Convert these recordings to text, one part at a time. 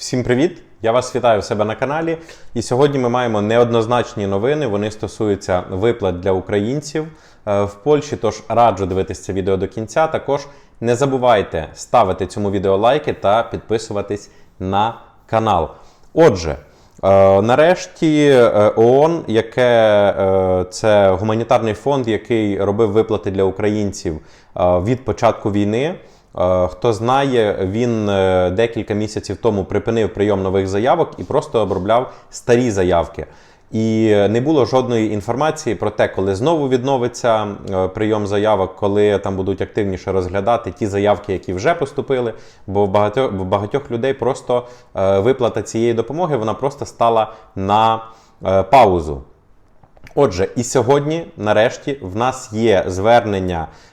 Всім привіт! Я вас вітаю в себе на каналі. І сьогодні ми маємо неоднозначні новини. Вони стосуються виплат для українців е, в Польщі. Тож раджу дивитися це відео до кінця. Також не забувайте ставити цьому відео лайки та підписуватись на канал. Отже. Е, Нарешті е, ООН, яке це гуманітарний фонд, який робив виплати для українців від початку війни. Е, Хто знає, він е, декілька місяців тому припинив прийом нових заявок і просто обробляв старі заявки. І не було жодної інформації про те, коли знову відновиться е, прийом заявок, коли там будуть активніше розглядати ті заявки, які вже поступили. Бо в багатьох, в багатьох людей просто е, виплата цієї допомоги вона просто стала на е, паузу. Отже, і сьогодні, нарешті, в нас є звернення, е,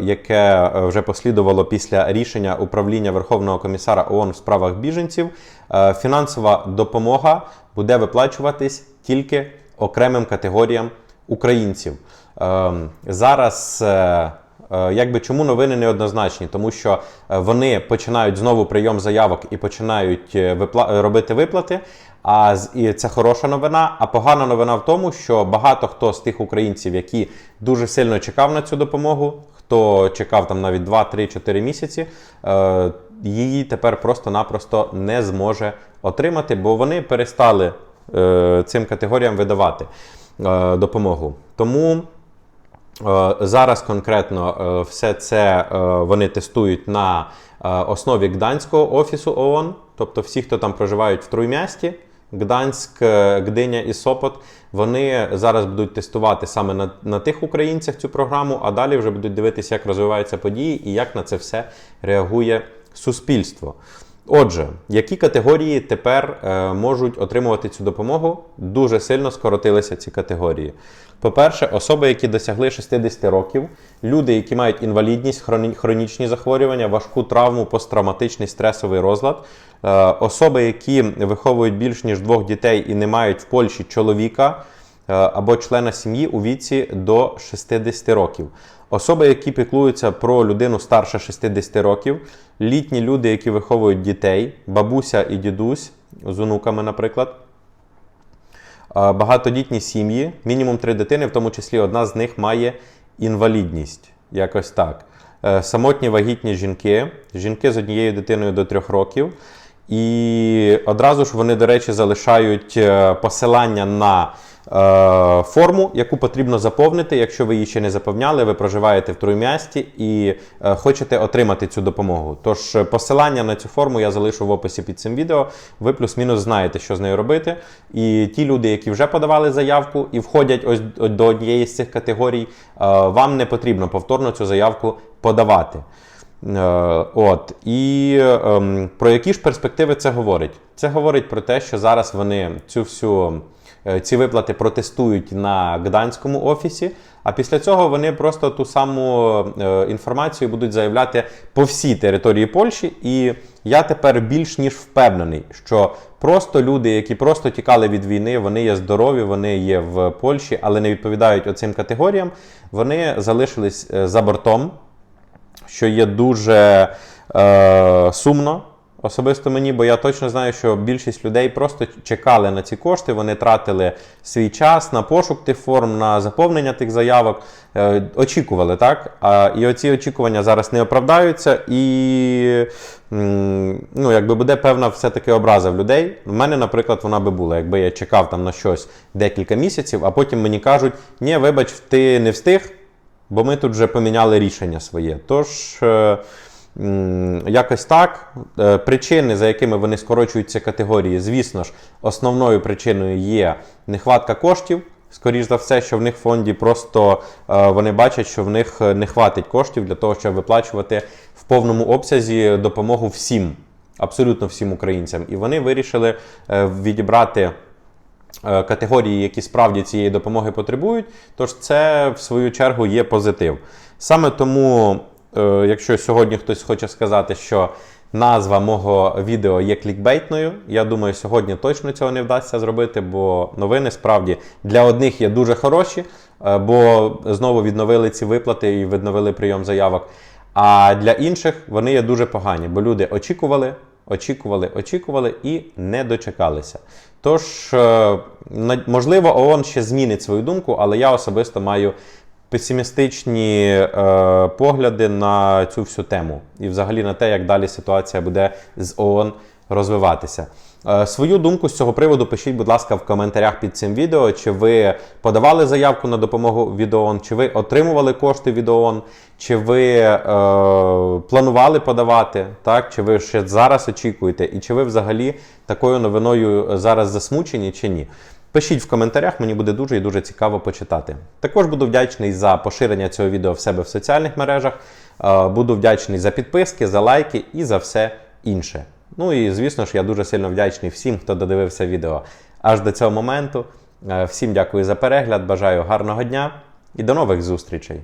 яке вже послідувало після рішення управління Верховного комісара ООН в справах біженців. Е, фінансова допомога буде виплачуватись тільки окремим категоріям українців. Е, зараз. е, Е, Якби чому новини неоднозначні? Тому що е, вони починають знову прийом заявок і починають е, випла- робити виплати. А і це хороша новина. А погана новина в тому, що багато хто з тих українців, які дуже сильно чекав на цю допомогу, хто чекав там навіть 2, 3, 4 місяці, е, її тепер просто-напросто не зможе отримати, бо вони перестали е, цим категоріям видавати е, допомогу. Тому. Е, Зараз конкретно е, все це е, вони тестують на основі Гданського офісу ООН, тобто всі, хто там проживають в Труймясті, Гданськ, е, Гдиня і Сопот, вони зараз будуть тестувати саме на, на тих українцях цю програму, а далі вже будуть дивитися, як розвиваються події і як на це все реагує суспільство. Отже, які категорії тепер е, можуть отримувати цю допомогу? Дуже сильно скоротилися ці категорії. По-перше, особи, які досягли 60 років, люди, які мають інвалідність, хроні- хронічні захворювання, важку травму, посттравматичний стресовий розлад, е, особи, які виховують більш ніж двох дітей і не мають в Польщі чоловіка або члена сім'ї у віці до 60 років. Особи, які піклуються про людину старше 60 років, літні люди, які виховують дітей, бабуся і дідусь з онуками, наприклад. Е, Багатодітні сім'ї, мінімум три дитини, в тому числі одна з них має інвалідність. Якось так. Е, Самотні вагітні жінки, жінки з однією дитиною до трьох років. І одразу ж вони, до речі, залишають е, посилання на е, форму, яку потрібно заповнити. Якщо ви її ще не заповняли, ви проживаєте в Труймясті і е, хочете отримати цю допомогу. Тож е, посилання на цю форму я залишу в описі під цим відео. Ви плюс-мінус знаєте, що з нею робити. І ті люди, які вже подавали заявку і входять ось до однієї з цих категорій, е, вам не потрібно повторно цю заявку подавати. Е, От і ем, про які ж перспективи це говорить? Це говорить про те, що зараз вони цю всю е, ці виплати протестують на Гданському офісі. А після цього вони просто ту саму е, інформацію будуть заявляти по всій території Польщі. І я тепер більш ніж впевнений, що просто люди, які просто тікали від війни, вони є здорові, вони є в Польщі, але не відповідають оцим категоріям. Вони залишились е, за бортом що є дуже е, сумно. Особисто мені, бо я точно знаю, що більшість людей просто чекали на ці кошти, вони тратили свій час на пошук тих форм, на заповнення тих заявок, е, очікували, так? І оці очікування зараз не оправдаються, і ну, якби буде певна все-таки образа в людей. У мене, наприклад, вона би була, якби я чекав там на щось декілька місяців, а потім мені кажуть, ні, вибач, ти не встиг, бо ми тут вже поміняли рішення своє. Тож, е, якось так. Е, Причини, за якими вони скорочують ці категорії, звісно ж, основною причиною є нехватка коштів. Скоріш за все, що в них в фонді просто е, вони бачать, що в них не хватить коштів для того, щоб виплачувати в повному обсязі допомогу всім, абсолютно всім українцям. І вони вирішили е, відібрати категорії, які справді цієї допомоги потребують. Тож це, в свою чергу, є позитив. Саме тому, якщо сьогодні хтось хоче сказати, що назва мого відео є клікбейтною, я думаю, сьогодні точно цього не вдасться зробити, бо новини справді для одних є дуже хороші, е, бо знову відновили ці виплати і відновили прийом заявок. А для інших вони є дуже погані, бо люди очікували, очікували, очікували і не дочекалися. Тож, е, можливо, ООН ще змінить свою думку, але я особисто маю песимістичні е, погляди на цю всю тему і взагалі на те, як далі ситуація буде з ООН розвиватися. Е, Свою думку з цього приводу пишіть, будь ласка, в коментарях під цим відео. Чи ви подавали заявку на допомогу від ООН, чи ви отримували кошти від ООН, чи ви е, планували подавати, так? чи ви ще зараз очікуєте, і чи ви взагалі такою новиною зараз засмучені, чи ні. Пишіть в коментарях, мені буде дуже і дуже цікаво почитати. Також буду вдячний за поширення цього відео в себе в соціальних мережах. Е, Буду вдячний за підписки, за лайки і за все інше. Ну і звісно ж, я дуже сильно вдячний всім, хто додивився відео аж до цього моменту. Е, Всім дякую за перегляд, бажаю гарного дня і до нових зустрічей!